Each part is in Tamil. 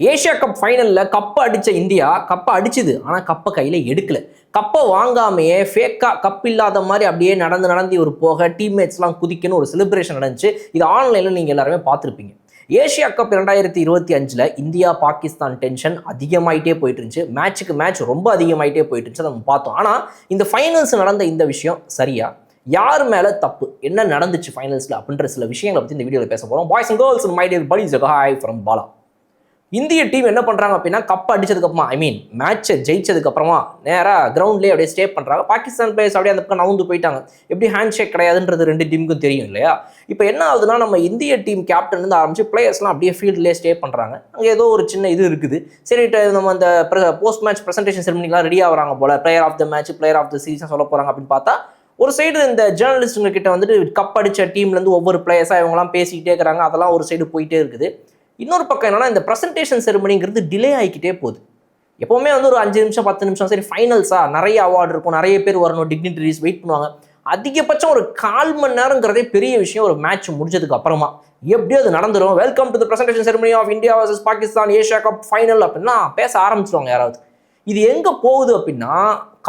ஏஷியா கப் ஃபைனலில் கப்பை அடித்த இந்தியா கப்பை அடிச்சுது. ஆனால் கப்பை கையில் எடுக்கல. கப்பை வாங்காமையே ஃபேக்காக கப் இல்லாத மாதிரி அப்படியே நடந்து நடந்து இவர் போக டீம்மேட்ஸ்லாம் குதிக்கணும். ஒரு செலிப்ரேஷன் நடந்துச்சு. இது ஆன்லைனில் நீங்கள் எல்லாருமே பார்த்துருப்பீங்க. ஏஷியா கப் இரண்டாயிரத்தி இருபத்தி அஞ்சில் இந்தியா பாகிஸ்தான் டென்ஷன் அதிகமாயிட்டே போயிட்டு இருந்துச்சு மேட்சுக்கு மேட்ச் ரொம்ப அதிகமாயிட்டே போயிட்டு இருந்துச்சு அதை நம்ம பார்த்தோம். ஆனால் இந்த ஃபைனல்ஸ் நடந்த இந்த விஷயம் சரியா? யார் மேலே தப்பு? என்ன நடந்துச்சு ஃபைனல்ஸில் அப்படின்ற சில விஷயங்களை பற்றி இந்த வீடியோவில் பேச போகிறோம் boys and girls my dear buddies hi from Bala இந்திய டீம் என்ன பண்ணுறாங்க அப்படின்னா கப் அடிச்சதுக்கப்புறமா ஐ மீன் மேட்சை ஜெயிச்சதுக்கப்புறமா நேராக கிரவுண்ட்லேயே அப்படியே ஸ்டே பண்ணுறாங்க பாகிஸ்தான் பிளேயர்ஸ் அப்படியே அந்த பக்கம் நவுந்து போயிட்டாங்க. எப்படி ஹேண்ட் ஷேக் கிடையாதுன்றது ரெண்டு டீமுக்கும் தெரியும் இல்லையா? இப்போ என்ன ஆகுதுன்னா நம்ம இந்திய டீம் கேப்டன் இருந்து ஆரம்பிச்சு பிளேயர்ஸ்லாம் அப்படியே ஃபீல்ட்லேயே ஸ்டே பண்ணுறாங்க அங்கே ஏதோ ஒரு சின்ன இது இருக்குது. சரி நம்ம அந்த போஸ்ட் மேட்ச் ப்ரெசன்டேஷன் செரமனிலாம் ரெடி ஆகிறாங்க போல. Player of the match player of the season சொல்ல போகிறாங்க அப்படின்னு பார்த்தா ஒரு சைடு இந்த ஜேர்னலிஸ்ட்டுங்க கிட்ட வந்துட்டு கப் அடித்த டீம்லேருந்து ஒவ்வொரு பிளேயர்ஸாக இவங்கலாம் பேசிக்கிட்டே இருக்கிறாங்க. அதெல்லாம் ஒரு சைடு போயிட்டே இருக்குது. இன்னொரு பக்கம் என்னன்னா இந்த ப்ரெசன்டேஷன் செரமனிங்கிறது டிலே ஆகிக்கிட்டே போகுது. எப்போவுமே வந்து ஒரு அஞ்சு நிமிஷம் பத்து நிமிஷம் சரி ஃபைனல்ஸா நிறைய அவார்டு இருக்கும் நிறைய பேர் வரணும் டிக்னிட்டரிஸ் வெயிட் பண்ணுவாங்க. அதிகபட்சம் ஒரு கால் மணி நேரங்கிறதே பெரிய விஷயம் ஒரு மேட்ச் முடிஞ்சதுக்கு அப்புறமா. எப்படியோ அது நடந்துரும். Welcome to the presentation ceremony of India versus Pakistan Asia cup final அப்படின்னா பேச ஆரம்பிச்சிருவாங்க யாராவது. இது எங்கே போகுது அப்படின்னா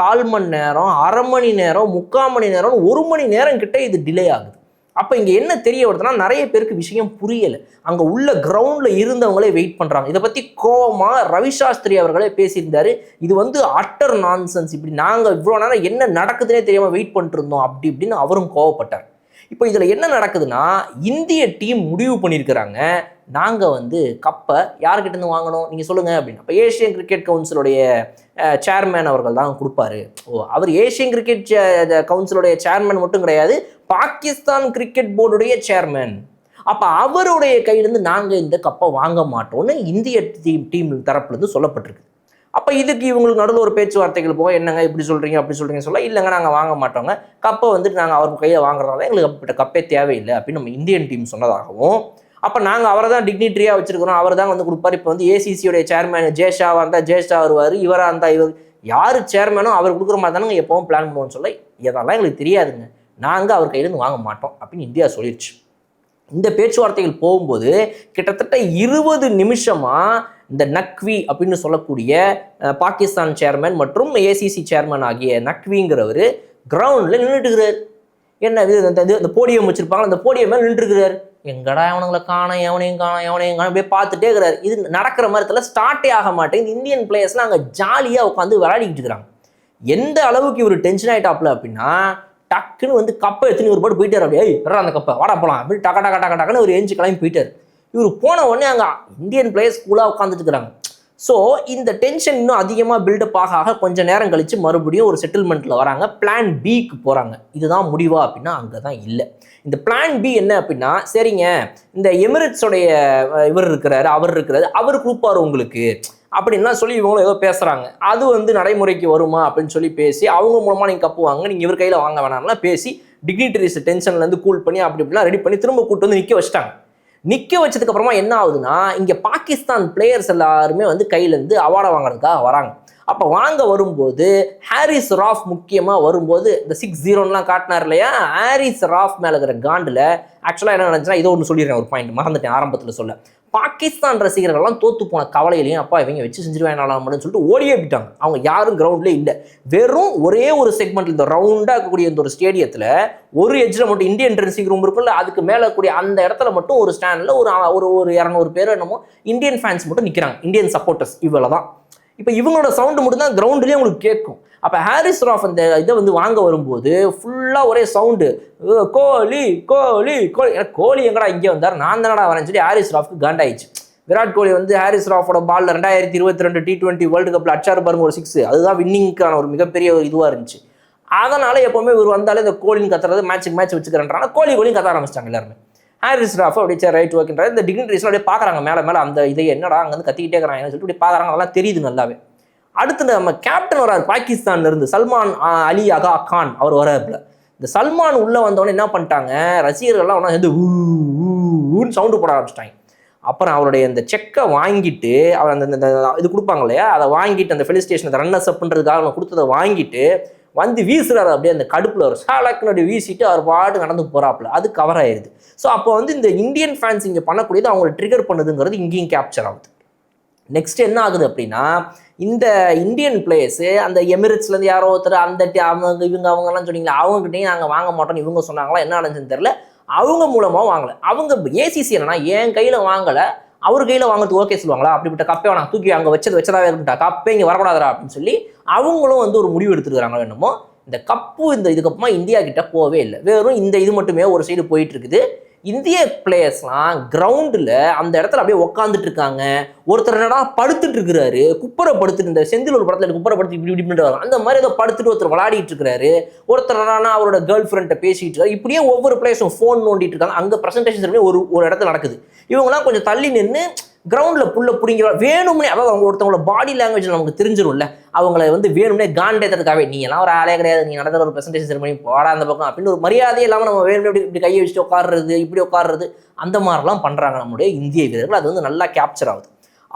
கால் மணி நேரம் அரை மணி நேரம் முக்கால் மணி நேரம் ஒரு மணி நேரம் கிட்ட இது டிலே ஆகுது. அப்போ இங்கே என்ன தெரிய வருதுன்னா நிறைய பேருக்கு விஷயம் புரியலை. அங்கே உள்ள கிரவுண்டில் இருந்தவங்களே வெயிட் பண்ணுறாங்க இதை பற்றி கோபமாக ரவிசாஸ்திரி அவர்களே பேசியிருந்தார் இது வந்து அட்டர் நான்சன்ஸ் இப்படி நாங்கள் இவ்வளோ நேரம் என்ன நடக்குதுன்னே தெரியாமல் வெயிட் பண்ணிட்டு இருந்தோம் அப்படி இப்படின்னு அவரும் கோவப்பட்டார். இப்போ இதில் என்ன நடக்குதுன்னா இந்திய டீம் முடிவு பண்ணியிருக்கிறாங்க. நாங்கள் வந்து கப்பை யார்கிட்டேருந்து வாங்கணும்? நீங்கள் சொல்லுங்கள் அப்படின்னு. அப்போ ஏஷியன் கிரிக்கெட் கவுன்சிலுடைய சேர்மேன் அவர்கள் தான் கொடுப்பாரு. ஓ அவர் ஏஷியன் கிரிக்கெட் கவுன்சிலுடைய சேர்மேன் மட்டும் கிடையாது பாகிஸ்தான் கிரிக்கெட் போர்டுடைய சேர்மேன் அப்போ அவருடைய கையிலேருந்து நாங்கள் இந்த கப்பை வாங்க மாட்டோம்னு இந்திய டீம் டீம் தரப்புலேருந்து சொல்லப்பட்டிருக்கு. அப்போ இதுக்கு இவங்களுக்கு நடுவில் ஒரு பேச்சுவார்த்தைகள் போக என்னங்க இப்படி சொல்கிறீங்க அப்படி சொல்கிறீங்க சொல்ல இல்லைங்க நாங்கள் வாங்க மாட்டோங்க. கப்பை வந்துட்டு நாங்கள் அவர் கையில் வாங்குறதால எங்களுக்கு அப்படிப்பட்ட கப்பே தேவையில்லை அப்படின்னு நம்ம இந்தியன் டீம் சொன்னதாகவும் அப்போ நாங்கள் அவரை தான் டிக்னிட்ரியாக வச்சிருக்கிறோம். அவர் தான் வந்து கொடுப்பாரு. இப்போ வந்து ஏசிசியோடைய சேர்மேன் ஜேஷாவாக இருந்தால் ஜேஷா வருவார். இவராக இருந்தால் இவர் யார் சேர்மேனோ அவர் கொடுக்குற மாதிரி தானே எப்பவும் பிளான் பண்ணுவோம்னு சொல்ல இதெல்லாம் எங்களுக்கு தெரியாதுங்க. நாங்கள் அவர் கையிலேருந்து வாங்க மாட்டோம் அப்படின்னு இந்தியா சொல்லிடுச்சு இந்த பேச்சுவார்த்தைகள் போகும்போது கிட்டத்தட்ட இருபது நிமிஷமாக இந்த நக்வி அப்படின்னு சொல்லக்கூடிய பாகிஸ்தான் சேர்மேன் மற்றும் ஏசிசி சேர்மேன் ஆகிய நக்விங்கிறவர் கிரவுண்டில் நின்றுட்டுக்கிறார் என்ன இது இந்த இது- அந்த போடியம் வச்சுருப்பாங்க அந்த போடியம் மேலே நின்றுருக்கிறார் எங்கடா எவனுங்களை காணும் எவனையும் காணும் எவனையும் காணோம் அப்படியே பார்த்துட்டே இருக்கிறார். இது நடக்கிற மாதிரி ஸ்டார்ட்டே ஆக மாட்டேங்குது. இந்தியன் பிளேயர்ஸ்லாம் அங்கே ஜாலியாக உட்காந்து விளையாடிக்கிட்டு இருக்கிறாங்க. எந்த அளவுக்கு இவர் டென்ஷன் ஆகிட்டாப்ல அப்படின்னா டக்குன்னு வந்து கப்பை எடுத்துன்னு ஒரு பாட்டு போயிட்டார் அப்படியே. "ஏய், அந்த கப்பை வாடா போகலாம் அப்படி டக்கா டக்கா டக்கா டக்குன்னு ஒரு எஞ்சி கிளம்பி போயிட்டார். இவர் போன உடனே அங்கே இந்தியன் பிளேயர்ஸ் கூலாக உட்காந்துட்டு இருக்கிறாங்க. ஸோ இந்த டென்ஷன் இன்னும் அதிகமாக பில்டப் ஆக ஆக கொஞ்சம் நேரம் கழித்து மறுபடியும் ஒரு செட்டில்மெண்ட்டில் வராங்க. பிளான் பிக்கு போகிறாங்க இதுதான் முடிவா அப்படின்னா அங்கே தான் இல்லை. இந்த பிளான் பி என்ன அப்படின்னா சரிங்க இந்த எமிரேட்ஸோடைய இவர் இருக்கிறாரு அவர் இருக்கிறாரு அவர் குரூப்பார் உங்களுக்கு. அப்படின்லாம் சொல்லி இவங்களும் ஏதோ பேசுகிறாங்க அது வந்து நடைமுறைக்கு வருமா அப்படின்னு சொல்லி பேசி அவங்க மூலமாக நீங்கள் கப்பு வாங்க நீங்கள் இவர் கையில் வாங்க வேணாம்லாம் பேசி டிக்னிட்டரிஸ் டென்ஷன்லேருந்து கூல் பண்ணி அப்படி இப்படிலாம் ரெடி பண்ணி திரும்ப கூட்டு வந்து நிற்க வச்சிட்டாங்க. நிற்க வச்சதுக்கு அப்புறமா என்ன ஆகுதுன்னா இங்கே பாகிஸ்தான் பிளேயர்ஸ் எல்லாருமே வந்து கையிலேருந்து அவார்டை வாங்குறதுக்காக வராங்க. அப்போ வாங்க வரும்போது ஹாரிஸ் ராஃப் முக்கியமாக வரும்போது இந்த சிக்ஸ் ஜீரோன்லாம் காட்டினார் இல்லையா? ஹாரிஸ் ராஃப் மேலே இருக்கிற காண்டில் ஆக்சுவலாக என்ன நினச்சுன்னா இதோ ஒன்று சொல்லிடுறேன் ஒரு பாயிண்ட் மறந்துட்டேன் ஆரம்பத்தில் சொல்ல. பாகிஸ்தான் ரசிகர்கள்லாம் தோத்து போன கவலையிலையும் அப்பா இவங்க வச்சு செஞ்சிருவேன் சொல்லிட்டு ஓடியே போயிட்டாங்க அவங்க யாரும் கிரவுண்ட்லேயே இல்லை. வெறும் ஒரே ஒரு செக்மெண்ட் இந்த ரவுண்டாக இருக்கக்கூடிய இந்த ஒரு ஸ்டேடியத்தில் ஒரு எஜ்ஜில் மட்டும் இந்தியன் ட்ரெஸ்ஸிங் ரூம் இருக்குல்ல அதுக்கு மேலே கூடிய அந்த இடத்துல மட்டும் ஒரு ஸ்டாண்டில் ஒரு ஒரு ஒரு இரநூறு பேர் என்னமோ இந்தியன் ஃபேன்ஸ் மட்டும் நிற்கிறாங்க இந்தியன் சப்போர்ட்டர்ஸ் இவ்வளோ தான் இப்போ இவங்களோட சவுண்டு மட்டும் தான் கிரவுண்ட்லேயே உங்களுக்கு கேட்கும். அப்போ ஹாரிஸ் ராஃப் அந்த இதை வந்து வாங்க வரும்போது ஃபுல்லாக ஒரே சவுண்டு கோலி கோலி கோலி. கோலி எங்கடா இங்கே வந்தார்? நான் தானடா வரேன்னு சொல்லி ஹாரிஸ் ராஃப்க்கு காண்டாயிடுச்சு. விராட் கோலி வந்து ஹாரிஸ் ராஃபோட பால்ல ரெண்டாயிரத்தி இருபத்தி ரெண்டு டி டுவெண்ட்டி வேர்ல்டு கப்பில் அச்சார் பாருங்க ஒரு சிக்ஸ் அதுதான் வின்னிங்க்கான ஒரு மிகப்பெரிய ஒரு இதுவாக இருந்துச்சு. அதனால எப்போவுமே இவர் வந்தாலே இந்த கோலின்னு கத்துறது மேட்ச்சுக்கு மேட்ச் வச்சுக்கிறேன்றாங்க. கோலி கோலியும் கத்த ஆரம்பிச்சிட்டாங்க எல்லாருமே. ஹாரிஸ் ராஃப் அப்படியே சரி ரைட் ஓகேன்றாரு இந்த டிகிரிஸ்லாம் அப்படியே பார்க்குறாங்க. மேலே மேலே அந்த இதை என்னடா அங்கேருந்து கத்திக்கிட்டே இருக்கிறாங்க சொல்லிட்டு அப்படியே பார்க்குறாங்க. அதெல்லாம் தெரியுது நல்லாவே. அடுத்து நம்ம கேப்டன் வரார் பாகிஸ்தான்ல இருந்து. சல்மான் அலி அகா கான் அவர் வராப்புல இந்த சல்மான் உள்ள வந்தவொடனே என்ன பண்ணிட்டாங்க? ரசிகர்கள்லாம் உடனே வந்து ஊன்னு சவுண்டு போட ஆரம்பிச்சிட்டாங்க. அப்புறம் அவருடைய அந்த செக்கை வாங்கிட்டு அவர் அந்த இது கொடுப்பாங்க இல்லையா? அதை வாங்கிட்டு அந்த ஃபெலிஸ்டேஷன் அந்த ரன்னர்ஸ் அப்படின்றதுக்காக அவங்க கொடுத்ததை வாங்கிட்டு வந்து வீசுறாரு. அப்படியே அந்த கடுப்பில் ஒரு சாலக்கினுடைய வீசிட்டு அவர் பாட்டு நடந்து போறாப்புல. அது கவர் ஆயிடுது ஸோ அப்போ வந்து இந்த இந்தியன் ஃபேன்ஸ் இங்கே பண்ணக்கூடியது அவங்களை ட்ரிகர் பண்ணுதுங்கிறது இங்கேயும் கேப்சர் ஆகுது. நெக்ஸ்ட் என்ன ஆகுது அப்படின்னா இந்த இந்தியன் பிளேயர்ஸு அந்த எமிரேட்ஸ்லேருந்து யாரோ ஒருத்தர் அந்த அவங்க இவங்க அவங்கலாம் சொன்னீங்களா? அவங்ககிட்டையும் நாங்கள் வாங்க மாட்டோம்னு இவங்க சொன்னாங்களா? என்ன நடந்துச்சுன்னு தெரில அவங்க மூலமாக வாங்கலை. அவங்க ஏசிசி என்னன்னா என் கையில் வாங்கலை. அவர் கையில் வாங்குறதுக்கு ஓகே சொல்லுவாங்களா? அப்படிப்பட்ட கப்பையை நாங்கள் தூக்கி அங்கே வச்சது வச்சதாவே இருக்கட்டா கப்பே இங்கே வரக்கூடாதா அப்படின்னு சொல்லி அவங்களும் வந்து ஒரு முடிவு எடுத்துருக்காங்க என்னமோ இந்த கப்பு இந்த இதுக்கப்புறமா இந்தியா கிட்ட போகவே இல்லை. வெறும் இந்த இது மட்டுமே ஒரு சைடு போயிட்டு இருக்குது. இந்திய பிளேயர்ஸ்லாம் கிரவுண்டில் அந்த இடத்துல அப்படியே உட்காந்துட்டு இருக்காங்க ஒருத்தர் என்னடா படுத்துட்டு இருக்கிறாரு குப்பரை படுத்துட்டு இந்த செந்தில் ஒரு படத்தில் குப்பரை படுத்து இப்படி இப்படி பண்ணிட்டு அந்த மாதிரி ஏதோ படுத்துட்டு ஒருத்தர் விளையாடிட்டு இருக்கிறாரு ஒருத்தர் என்னன்னா அவரோட கேர்ள் ஃப்ரெண்ட்டை பேசிட்டு இருக்காரு. இப்படியே ஒவ்வொரு பிளேயர்ஸும் ஃபோன் நோண்டிட்டு இருக்காங்க அங்கே ப்ரெசன்டேஷன் ஒரு ஒரு இடத்துல நடக்குது. இவங்கெல்லாம் கொஞ்சம் தள்ளி நின்று கிரவுண்டில் புல்ல பிடிங்கிற வேணும்னே அவ அவங்க ஒருத்தவங்களோட பாடி லாங்குவேஜ் நமக்கு தெரிஞ்சிடும்ல அவங்கள வந்து வேணும்னே காண்டேத்துறதுக்காகவே நீ எல்லாம் ஒரு ஆளே கிடையாது நீ நடந்த ஒரு ப்ரெசன்டேஷன் செரமனி போடா அந்த பக்கம் அப்படின்னு ஒரு மரியாதையே இல்லாமல் நம்ம வேணும்னே இப்படி இப்படி கையை வச்சுட்டு உட்காடுறது இப்படி உட்காடுறது அந்த மாதிரிலாம் பண்ணுறாங்க நம்முடைய இந்திய வீரர்கள். அது வந்து நல்லா கேப்சர் ஆகுது.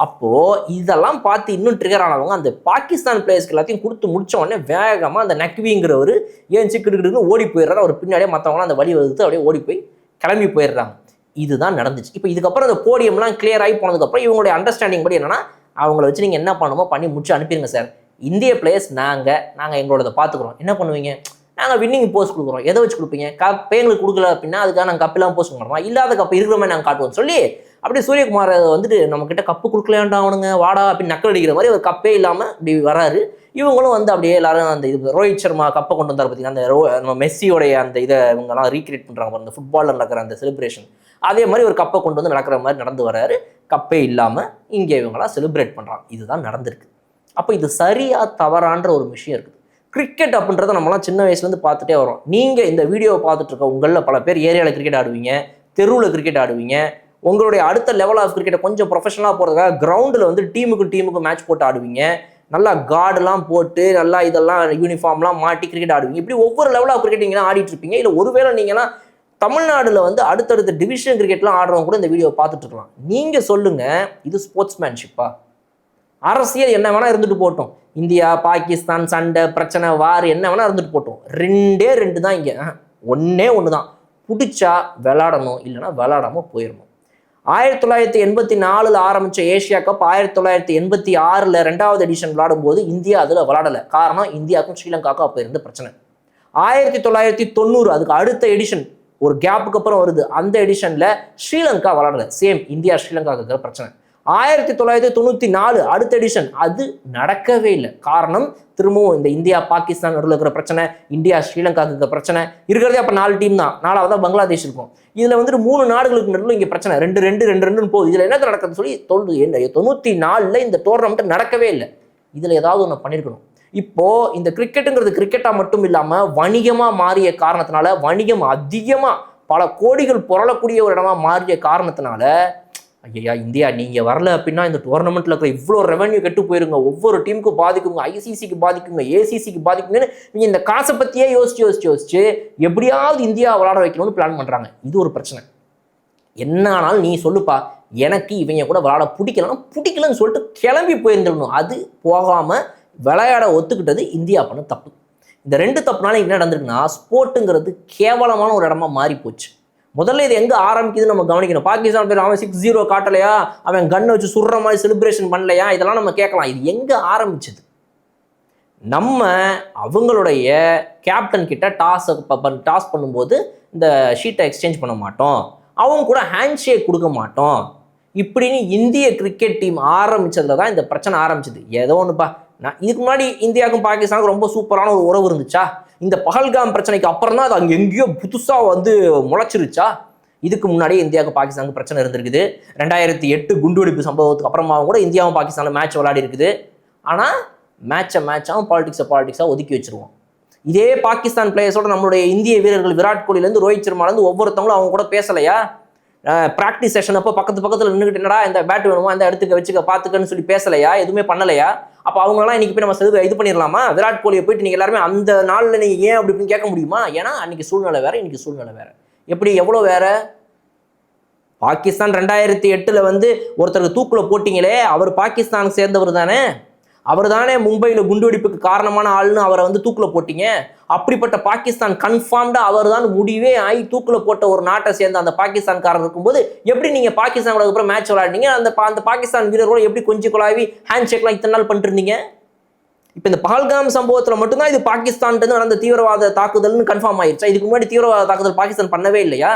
அப்போது இதெல்லாம் பார்த்து இன்னும் ட்ரிகர் ஆனவங்க அந்த பாகிஸ்தான் பிளேயர்ஸ்க்கு எல்லாத்தையும் கொடுத்து முடிச்ச உடனே வேகமாக அந்த நக்விங்கிறவர் ஏன் சிக்கிட்டு ஓடி போயிடுறாரு. அவர் பின்னாடியே மற்றவங்களாம் அந்த வழி வகுத்து அப்படியே ஓடி போய் கிளம்பி போயிடுறாங்க. இதுதான் நடந்துச்சு. இப்போ இதுக்கப்புறம் அந்த போடியம்லாம் கிளியர் ஆகி போனதுக்கப்புறம் இவங்களுடைய அண்டர்ஸ்டாண்டிங் படி என்னன்னா அவங்கள வச்சு நீங்கள் என்ன பண்ணுமோ பண்ணி முடிச்சு அனுப்பிடுங்க சார். இந்திய பிளேயர்ஸ் நாங்கள் நாங்கள் எங்களோடதை பார்த்துக்குறோம். என்ன பண்ணுவீங்க? நாங்கள் வின்னிங் போஸ்ட் கொடுக்குறோம். எதை வச்சு கொடுப்பீங்க? கப்பே எங்களுக்கு கொடுக்கல அப்படின்னா அதுக்காக நாங்கள் கப்பெல்லாம் போஸ்ட் பண்ணுறோமா இல்லாத கப்பு இருக்கிற மாதிரி நாங்கள் காட்டுவோம் சொல்லி அப்படியே சூரியகுமார் வந்துட்டு நம்மக்கிட்ட கப்பு கொடுக்கலாண்டா அவனுங்க வாடா அப்படின்னு நக்கல் அடிக்கிற மாதிரி ஒரு கப்பே இல்லாமல் இப்படி வராரு. இவங்களும் வந்து அப்படியே எல்லாரும் அந்த இது ரோஹித் சர்மா கப்பை கொண்டு வந்தார் பார்த்தீங்கன்னா அந்த ரோ நம்ம மெஸ்ஸியோடைய அந்த இதை இவங்கெல்லாம் ரீக்ரியேட் பண்ணுறாங்க அந்த ஃபுட்பாலில் நடக்கிற அந்த செலிப்ரேஷன் அதே மாதிரி ஒரு கப்பை கொண்டு வந்து நடக்கிற மாதிரி நடந்து வராரு. கப்பே இல்லாமல் இங்கே இவங்களாம் செலிப்ரேட் பண்ணுறாங்க இதுதான் நடந்திருக்கு. அப்போ இது சரியா தவறான்ற ஒரு விஷயம் இருக்குது. கிரிக்கெட் அப்படின்றத நம்மலாம் சின்ன வயசுலேருந்து பார்த்துட்டே வரோம். நீங்கள் இந்த வீடியோவை பார்த்துட்டு இருக்க உங்களில் பல பேர் ஏரியாவில் கிரிக்கெட் ஆடுவீங்க தெருவில் கிரிக்கெட் ஆடுவீங்க. உங்களுடைய அடுத்த லெவல் ஆஃப் கிரிக்கெட்டை கொஞ்சம் ப்ரொஃபஷனலாக போகிறதுக்காக கிரவுண்டில் வந்து டீமுக்கு டீமுக்கு மேட்ச் போட்டு ஆடுவீங்க. நல்லா கார்டுலாம் போட்டு நல்லா இதெல்லாம் யூனிஃபார்ம்லாம் மாட்டி கிரிக்கெட் ஆடுவீங்க. இப்படி ஒவ்வொரு லெவல் ஆஃப் கிரிக்கெட் நீங்களாம் ஆடிட்டு இருப்பீங்க இல்லை ஒருவேளை நீங்களாம் தமிழ்நாடுல வந்து அடுத்தடுத்த டிவிஷன் கிரிக்கெட்லாம் ஆடுறவங்க கூட இந்த வீடியோ பார்த்துட்டு இருக்கலாம் நீங்கள் சொல்லுங்கள் இது ஸ்போர்ட்ஸ்மேன்ஷிப்பா அரசியல் என்ன வேணா இருந்துட்டு போட்டோம். இந்தியா பாகிஸ்தான் சண்டை பிரச்சனை வார் என்ன வேணா இருந்துட்டு போட்டோம். ரெண்டே ரெண்டு தான் இங்கே. ஒன்றே ஒன்று தான் பிடிச்சா விளாடணும் இல்லைன்னா விளாடாம போயிடணும் ஆயிரத்தி தொள்ளாயிரத்தி எண்பத்தி நாலில் ஆரம்பித்த ஏஷியா கப் ஆயிரத்தி தொள்ளாயிரத்தி எண்பத்தி ஆறில் ரெண்டாவது எடிஷன் விளாடும்போது இந்தியா அதில் விளாடலை காரணம் இந்தியாவுக்கும் ஸ்ரீலங்காவுக்கும் அப்போ இருந்த பிரச்சனை. ஆயிரத்தி தொள்ளாயிரத்தி தொண்ணூறு அதுக்கு அடுத்த எடிஷன் ஒரு கேப்புக்கு அப்புறம் வருது. அந்த எடிஷனில் ஸ்ரீலங்கா விளாடலை சேம் இந்தியா ஸ்ரீலங்காவுக்கு இருக்கிற பிரச்சனை. ஆயிரத்தி தொள்ளாயிரத்தி தொண்ணூற்றி நாலு அடுத்த எடிஷன் அது நடக்கவே இல்லை. காரணம் திரும்பவும் இந்த இந்தியா பாகிஸ்தான் நடுவில் இருக்கிற பிரச்சனை இந்தியா ஸ்ரீலங்காவுக்கு இருக்கிற பிரச்சனை. இருக்கிறதே அப்போ நாலு டீம் தான். நாலாவதாக பங்களாதேஷ் இருக்கும். இதில் வந்துட்டு மூணு நாடுகளுக்கு நடுவில் இங்கே பிரச்சனை. ரெண்டு ரெண்டு ரெண்டு ரெண்டுன்னு போகுது. இதில் என்ன நடக்குதுன்னு சொல்லி தொண்ணூ என்ன தொண்ணூற்றி நாலில் இந்த டோர்னமெண்ட் நடக்கவே இல்லை. இதில் ஏதாவது ஒன்று பண்ணியிருக்கணும் இப்போ இந்த கிரிக்கெட்டுங்கிறது கிரிக்கெட்டாக மட்டும் இல்லாமல் வணிகமாக மாறிய காரணத்தினால வணிகம் அதிகமாக பல கோடிகள் புரளக்கூடிய ஒரு இடமா மாறிய காரணத்தினால ஐயா இந்தியா நீங்கள் வரல அப்படின்னா இந்த டோர்னமெண்ட்டில் இருக்கிற இவ்வளோ ரெவன்யூ கெட்டு போயிருங்க. ஒவ்வொரு டீமுக்கும் பாதிக்குங்க. ஐசிசிக்கு பாதிக்குங்க. ஏசிசிக்கு பாதிக்குங்கன்னு நீங்கள் இந்த காசை பற்றியே யோசிச்சு யோசிச்சு யோசிச்சு எப்படியாவது இந்தியா விளாட வைக்கணும்னு பிளான் பண்ணுறாங்க இது ஒரு பிரச்சனை. என்ன ஆனாலும் நீ சொல்லுப்பா எனக்கு இவங்க கூட விளாட பிடிக்கலன்னா பிடிக்கலன்னு சொல்லிட்டு கிளம்பி போயிருந்துடணும். அது போகாமல் விளையாட ஒத்துக்கிட்டது இந்தியா பண்ண தப்பு. இந்த ரெண்டு தப்புனால என்ன நடந்திருக்குன்னா ஸ்போர்ட்டுங்கிறது கேவலமான ஒரு இடமா மாறி போச்சு முதல்ல இது எங்கே ஆரம்பிக்குதுன்னு நம்ம கவனிக்கணும். பாகிஸ்தான் பேர் அவன் சிக்ஸ் ஜீரோ காட்டலையா? அவன் கண்ணை வச்சு சுடுற மாதிரி செலிப்ரேஷன் பண்ணலையா? இதெல்லாம் நம்ம கேட்கலாம். இது எங்கே ஆரம்பிச்சது? நம்ம அவங்களுடைய கேப்டன் கிட்ட டாஸ் டாஸ் பண்ணும்போது இந்த ஷீட்டை எக்ஸ்சேஞ்ச் பண்ண மாட்டோம். அவங்க கூட ஹேண்ட் ஷேக் கொடுக்க மாட்டோம். இப்படின்னு இந்திய கிரிக்கெட் டீம் ஆரம்பிச்சதுல தான் இந்த பிரச்சனை ஆரம்பிச்சது. ஏதோ ஒன்றுப்பா நான் இதுக்கு முன்னாடி இந்தியாவுக்கும் பாகிஸ்தானுக்கும் ரொம்ப சூப்பரான ஒரு உறவு இருந்துச்சா? இந்த பகல்காம் பிரச்சனைக்கு அப்புறம் தான் அது அங்கே எங்கேயோ புதுசாக வந்து முளைச்சிருச்சா? இதுக்கு முன்னாடியே இந்தியாவுக்கு பாகிஸ்தானுக்கு பிரச்சனை இருந்திருக்குது. ரெண்டாயிரத்தி எட்டு குண்டுவெடிப்பு சம்பவத்துக்கு அப்புறமாவும் கூட இந்தியாவும் பாகிஸ்தானில் மேட்ச் விளையாடி இருக்குது. ஆனால் மேட்சை மேட்சாகவும் பாலிடிக்ஸை பாலிடிக்ஸாக ஒதுக்கி வச்சிருவோம். இதே பாகிஸ்தான் பிளேயர்ஸோட நம்மளுடைய இந்திய வீரர்கள் விராட் கோலிலேருந்து ரோஹித் சர்மாலேருந்து ஒவ்வொருத்தவங்களும் அவங்க கூட பேசலையா? ப்ராக்டிஸ் செஷன் அப்போ பக்கத்து பக்கத்தில் நின்றுக்கிட்டு என்னடா இந்த பேட் வேணுமா? இந்த இடத்துக்கு வச்சுக்க பார்த்துக்கன்னு சொல்லி பேசலையா? எதுவுமே பண்ணலையா? அப்போ அவங்களாம் இன்னைக்கு போய் நம்ம செது இது பண்ணிடலாமா விராட் கோலியை போயிட்டு நீங்கள் எல்லாருமே அந்த நாளில் நீங்கள் ஏன் அப்படி இப்படின்னு கேட்க முடியுமா? ஏன்னா அன்னைக்கு சூழ்நிலை வேறு இன்னைக்கு சூழ்நிலை வேறு. எப்படி எவ்வளோ வேறு? பாகிஸ்தான் ரெண்டாயிரத்தி எட்டில் வந்து ஒருத்தருக்கு தூக்கில் போட்டிங்களே அவர் பாகிஸ்தானுக்கு சேர்ந்தவர் தானே அவர் தானே மும்பையில் குண்டுவெடிப்புக்கு காரணமான ஆள்னு அவரை வந்து தூக்கில் போட்டீங்க? அப்படிப்பட்ட பாகிஸ்தான் கன்ஃபார்ம்டாக அவர் தான் முடிவே ஆகி தூக்கில் போட்ட ஒரு நாட்டை சேர்ந்த அந்த பாகிஸ்தான்காரர் இருக்கும்போது எப்படி நீங்கள் பாகிஸ்தானோட அப்புறம் மேட்ச் விளையாடுனீங்க? அந்த அந்த பாகிஸ்தான் வீரரோட எப்படி கொஞ்சம் குழாவி ஹேண்ட் ஷேக்லாம் இத்தனை நாள் பண்ணிருந்தீங்க இப்போ இந்த பஹல்காம் சம்பவத்தில் மட்டும்தான் இது பாகிஸ்தான் நடந்த தீவிரவாத தாக்குதல்னு கன்ஃபார்ம் ஆயிடுச்சா இதுக்கு முன்னாடி தீவிரவாத தாக்குதல் பாகிஸ்தான் பண்ணவே இல்லையா?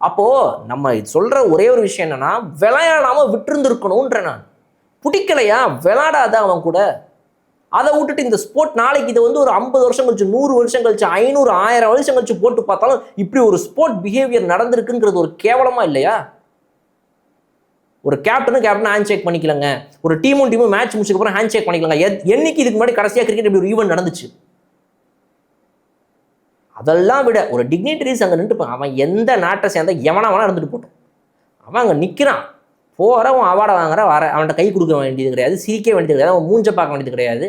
அப்போது நம்ம சொல்கிற ஒரே ஒரு விஷயம் என்னென்னா விளையாடாமல் விட்டுருந்துருக்கணும்ன்ற நான். பிடிக்கலையா? விளாடாத அவன் கூட? அதை விட்டுட்டு இந்த ஸ்போர்ட் நாளைக்கு இதை வந்து ஒரு ஐம்பது வருஷம் கழிச்சு நூறு வருஷம் கழிச்சு ஐநூறு ஆயிரம் வருஷம் கழிச்சு போட்டு பார்த்தாலும் இப்படி ஒரு ஸ்போர்ட் பிஹேவியர் நடந்திருக்குங்கிறது ஒரு கேவலமா இல்லையா? ஒரு கேப்டனும் கேப்டன் ஹேண்ட் ஷேக் பண்ணிக்கலங்க. ஒரு டீமும் டீமும் மேட்ச் முடிச்சதுக்கு அப்புறம் ஹேண்ட் ஷேக் பண்ணிக்கலங்க என்னைக்கு இதுக்கு முன்னாடி கடைசியாக கிரிக்கெட் இப்படி ஒரு ஈவெண்ட் நடந்துச்சு? அதெல்லாம் விட ஒரு டிக்னிட்டரிஸ் அங்கே நின்று அவன் எந்த நாட்டை சேர்ந்த எவனா வேணா இருந்துட்டு போட்டோம். அவன் அங்கே நிற்கிறான் போகிற உன் அவார்டை வாங்குற வர. அவன்கிட்ட கை கொடுக்க வேண்டியது கிடையாது சிரிக்க வேண்டியது கிடையாது அவன் மூஞ்ச பார்க்க வேண்டியது கிடையாது.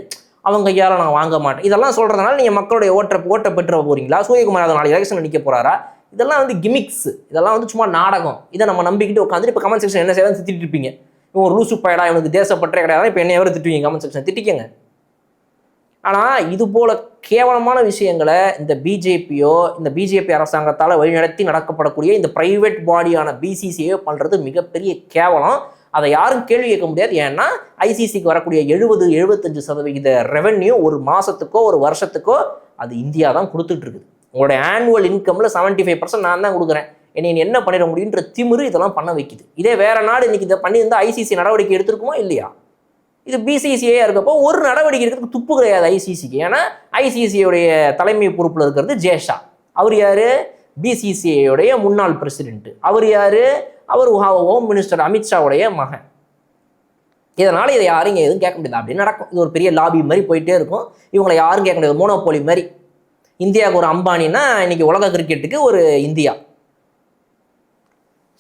அவன் கையால் நான் வாங்க மாட்டேன். இதெல்லாம் சொல்கிறதுனால நீங்கள் மக்களுடைய ஓட்டை ஓட்டை பெற்ற போறீங்களா? சூரியகுமார் அதை எலெக்ஷன் நிற்க போறாரா? இதெல்லாம் வந்து கிமிக்ஸ் இதெல்லாம் வந்து சும்மா நாடகம். இதை நம்ம நம்பிக்கிட்டு உட்காந்துட்டு இப்போ கமெண்ட் செக்ஷன் என்ன செய்யலாம் திட்டிட்டு இருப்பீங்க. இவன் ஒரு லூசு பயடா இவனுக்கு தேசப்பட்டே கிடையாது இப்போ என்ன எவரை திட்டுவீங்க? கமெண்ட் செக்ஷன் திட்டிக்கங்க. ஆனால் இது போல கேவலமான விஷயங்களை இந்த பிஜேபியோ இந்த பிஜேபி அரசாங்கத்தால் வழிநடத்தி நடக்கப்படக்கூடிய இந்த பிரைவேட் பாடியான பிசிசியோ பண்ணுறது மிகப்பெரிய கேவலம். அதை யாரும் கேள்வி கேட்க முடியாது. ஏன்னா ஐசிசிக்கு வரக்கூடிய எழுபது எழுபத்தஞ்சு சதவிகித ரெவென்யூ ஒரு மாதத்துக்கோ ஒரு வருஷத்துக்கோ அது இந்தியா தான் கொடுத்துட்டு இருக்குது உங்களுடைய ஆனுவல் இன்கமில் செவன்ட்டி ஃபைவ் பர்சன்ட் நான் தான் கொடுக்குறேன். என்னை என்ன பண்ணிட முடியுன்ற திமிரு இதெல்லாம் பண்ண வைக்குது. இதே வேற நாடு இன்னைக்கு இதை பண்ணியிருந்தால் ஐசிசி நடவடிக்கை எடுத்திருக்குமா? இல்லையா? இது பிசிசிஐயா இருக்கப்போ ஒரு நடவடிக்கை எடுக்கிறதுக்கு துப்பு கிடையாது ஐசிசிக்கு ஏன்னா ஐசிசிஐடைய தலைமை பொறுப்பில் இருக்கிறது ஜேஷா அவர் யார்? பிசிசிஐயுடைய முன்னாள் பிரசிடென்ட் அவர் யார்? அவர் ஹோம் மினிஸ்டர் அமித்ஷாவுடைய மகன். இதனால் இதை யாரும் இங்கே எதுவும் கேட்க முடியாது அப்படி நடக்கும். இது ஒரு பெரிய லாபி மாதிரி போயிட்டே இருக்கும். இவங்களை யாரும் கேட்க முடியாது. மோனோபோலி மாதிரி. இந்தியாவுக்கு ஒரு அம்பானின்னா இன்றைக்கி உலக கிரிக்கெட்டுக்கு ஒரு இந்தியா.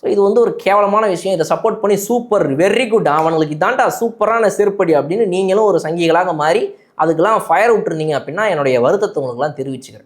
ஸோ இது வந்து ஒரு கேவலமான விஷயம். இதை சப்போர்ட் பண்ணி சூப்பர் வெரி குட் அவனுக்கு இதாண்டா சூப்பரான செருப்படி அப்படின்னு நீங்களும் ஒரு சங்கிகளாக மாறி அதுக்கெல்லாம் ஃபயர் விட்டுருந்தீங்க அப்படின்னா என்னுடைய வருத்தத்தை உங்களுக்குலாம் தெரிவிச்சுக்கிறேன்.